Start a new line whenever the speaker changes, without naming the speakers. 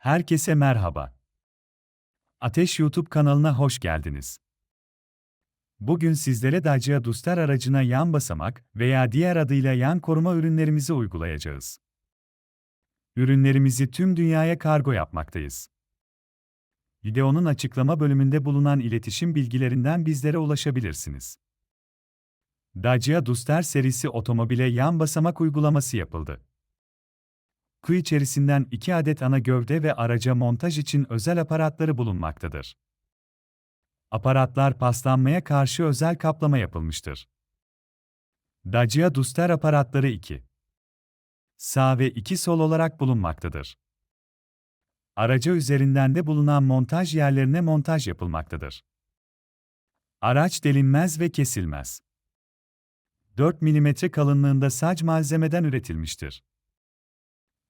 Herkese merhaba. Ateş YouTube kanalına hoş geldiniz. Bugün sizlere Dacia Duster aracına yan basamak veya diğer adıyla yan koruma ürünlerimizi uygulayacağız. Ürünlerimizi tüm dünyaya kargo yapmaktayız. Videonun açıklama bölümünde bulunan iletişim bilgilerinden bizlere ulaşabilirsiniz. Dacia Duster serisi otomobile yan basamak uygulaması yapıldı. Kuyu içerisinden 2 adet ana gövde ve araca montaj için özel aparatları bulunmaktadır. Aparatlar paslanmaya karşı özel kaplama yapılmıştır. Dacia Duster aparatları 2 sağ ve 2 sol olarak bulunmaktadır. Araca üzerinden de bulunan montaj yerlerine montaj yapılmaktadır. Araç delinmez ve kesilmez. 4 mm kalınlığında sac malzemeden üretilmiştir.